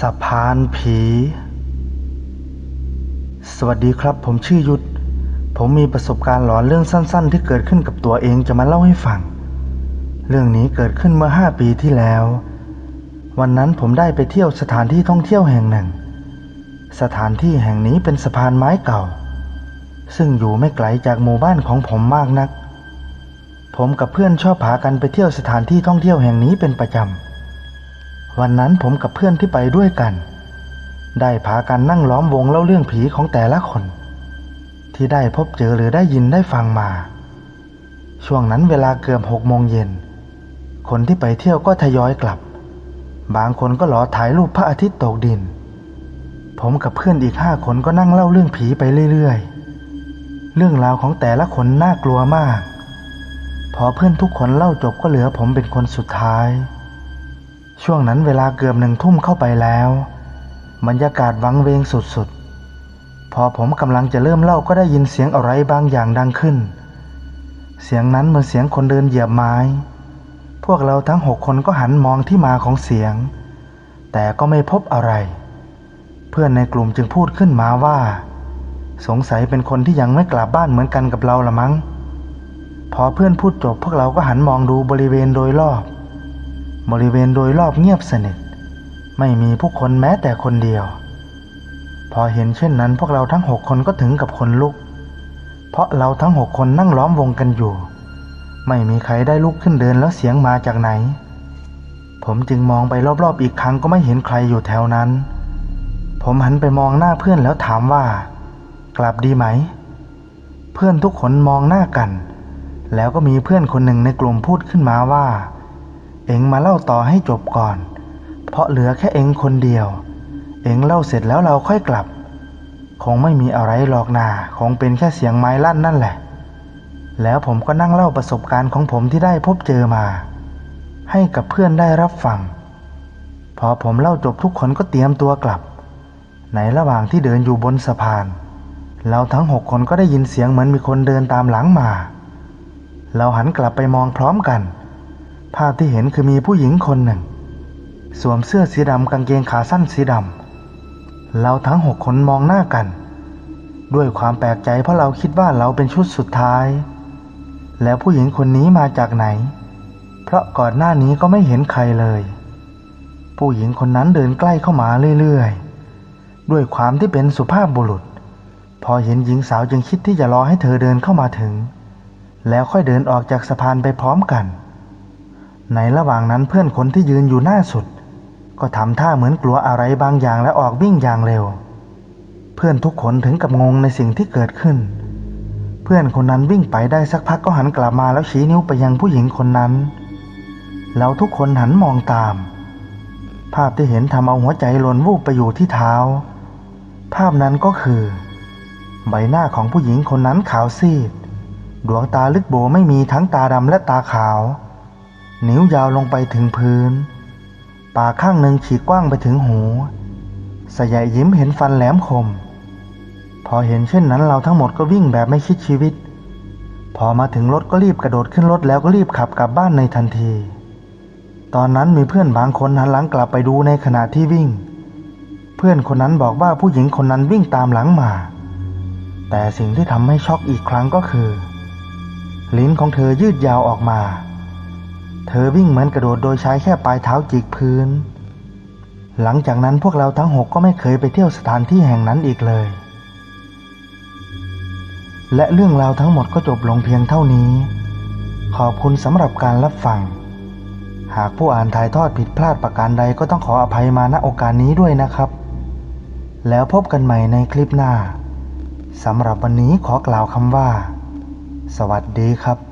สะพานผี สวัสดีครับ ผมชื่อยุทธ ผมมีประสบการณ์หลอนเรื่องสั้น ๆ ที่เกิดขึ้นกับตัวเองจะมาเล่าให้ฟัง เรื่องนี้เกิดขึ้นเมื่อห้าปีที่แล้ว วันนั้นผมได้ไปเที่ยวสถานที่ท่องเที่ยวแห่งหนึ่ง สถานที่แห่งนี้เป็นสะพานไม้เก่า ซึ่งอยู่ไม่ไกลจากหมู่บ้านของผมมากนัก ผมกับเพื่อนชอบพากันไปเที่ยวสถานที่ท่องเที่ยวแห่งนี้เป็นประจำ วันนั้นผมกับเพื่อนที่ไปด้วยกัน ได้พากันนั่งล้อมวงเล่าเรื่องผีของแต่ละคน ที่ได้พบเจอหรือได้ยินได้ฟังมา ช่วงนั้นเวลาเกือบหกโมงเย็น คนที่ไปเที่ยวก็ทยอยกลับ บางคนก็รอถ่ายรูปพระอาทิตย์ตกดิน ผมกับเพื่อนอีกห้าคนก็นั่งเล่าเรื่องผีไปเรื่อยๆ เรื่องราวของแต่ละคนน่ากลัวมาก พอเพื่อนทุกคนเล่าจบก็เหลือผมเป็นคนสุดท้าย ช่วงนั้นเวลาเกือบหนึ่งทุ่มเข้าไปแล้ว บรรยากาศวังเวงสุดๆ พอผมกำลังจะเริ่มเล่าก็ได้ยินเสียงอะไรบางอย่างดังขึ้น เสียงนั้นเหมือนเสียงคนเดินเหยียบไม้ พวกเราทั้งหกคนก็หันมองที่มาของเสียง แต่ก็ไม่พบอะไร เพื่อนในกลุ่มจึงพูดขึ้นมาว่า สงสัยเป็นคนที่ยังไม่กลับบ้านเหมือนกันกับเราละมั้ง พอเพื่อนพูดจบพวกเราก็หันมองดูบริเวณโดยรอบ บริเวณโดยรอบเงียบสนิท ไม่มีผู้คนแม้แต่คนเดียว พอเห็นเช่นนั้นพวกเราทั้งหกคนก็ถึงกับคนลุก เพราะเราทั้งหกคนนั่งล้อมวงกันอยู่ ไม่มีใครได้ลุกขึ้นเดินแล้วเสียงมาจากไหน ผมจึงมองไปรอบๆอีกครั้งก็ไม่เห็นใครอยู่แถวนั้น ผมหันไปมองหน้าเพื่อนแล้วถามว่า กลับดีไหม เพื่อนทุกคนมองหน้ากัน แล้วก็มีเพื่อนคนหนึ่งในกลุ่มพูดขึ้นมาว่า เอ็งมาเล่าต่อให้จบก่อน เพราะเหลือแค่เอ็งคนเดียว เอ็งเล่าเสร็จแล้วเราค่อยกลับ คงไม่มีอะไรหรอกนาคงเป็นแค่เสียงไม้ลั่นนั่นแหละ แล้วผมก็นั่งเล่าประสบการณ์ของผมที่ได้พบเจอมา ให้กับเพื่อนได้รับฟัง พอผมเล่าจบทุกคนก็เตรียมตัวกลับ ในระหว่างที่เดินอยู่บนสะพาน เราทั้งหกคนก็ได้ยินเสียงเหมือนมีคนเดินตามหลังมา เราหันกลับไปมองพร้อมกัน ภาพที่เห็นคือมีผู้หญิงคนหนึ่ง สวมเสื้อสีดำกางเกงขาสั้นสีดำเราทั้งหกคนมองหน้ากัน ด้วยความแปลกใจเพราะเราคิดว่าเราเป็นชุดสุดท้าย แล้วผู้หญิงคนนี้มาจากไหน เพราะก่อนหน้านี้ก็ไม่เห็นใครเลย ผู้หญิงคนนั้นเดินใกล้เข้ามาเรื่อยๆ ด้วยความที่เป็นสุภาพบุรุษ พอเห็นหญิงสาวจึงคิดที่จะรอให้เธอเดินเข้ามาถึง แล้วค่อยเดินออกจากสะพานไปพร้อมกัน ในระหว่างนั้นเพื่อนคนที่ยืนอยู่หน้าสุด ก็ทำท่าเหมือนกลัวอะไรบางอย่างและออกวิ่งอย่างเร็ว เพื่อนทุกคนถึงกับงงในสิ่งที่เกิดขึ้น เพื่อนคนนั้นวิ่งไปได้สักพักก็หันกลับมาแล้วชี้นิ้วไปยังผู้หญิงคนนั้น แล้วทุกคนหันมองตาม ภาพที่เห็นทำเอาหัวใจหล่นวูบไปอยู่ที่เท้า ภาพนั้นก็คือ ใบหน้าของผู้หญิงคนนั้นขาวซีด ดวงตาลึกโบไม่มีทั้งตาดำและตาขาว นิ้วยาวลงไปถึงพื้น ปากข้างหนึ่งฉีกกว้างไปถึงหู สยายยิ้มเห็นฟันแหลมคม พอเห็นเช่นนั้นเราทั้งหมดก็วิ่งแบบไม่คิดชีวิต พอมาถึงรถก็รีบกระโดดขึ้นรถแล้วก็รีบขับกลับบ้านในทันที ตอนนั้นมีเพื่อนบางคนหันหลังกลับไปดูในขณะที่วิ่ง เพื่อนคนนั้นบอกว่าผู้หญิงคนนั้นวิ่งตามหลังมา แต่สิ่งที่ทำให้ช็อกอีกครั้งก็คือ ลิ้นของเธอยืดยาวออกมา เธอวิ่งเหมือนกระโดดโดยใช้แค่ปลายเท้าจิกพื้น หลังจากนั้นพวกเราทั้งหกก็ไม่เคยไปเที่ยวสถานที่แห่งนั้นอีกเลย และเรื่องราวทั้งหมดก็จบลงเพียงเท่านี้ ขอบคุณสำหรับการรับฟัง หากผู้อ่านถ่ายทอดผิดพลาดประการใดก็ต้องขออภัยมาณโอกาสนี้ด้วยนะครับ แล้วพบกันใหม่ในคลิปหน้าสำหรับวันนี้ขอกล่าวคำว่า สวัสดีครับ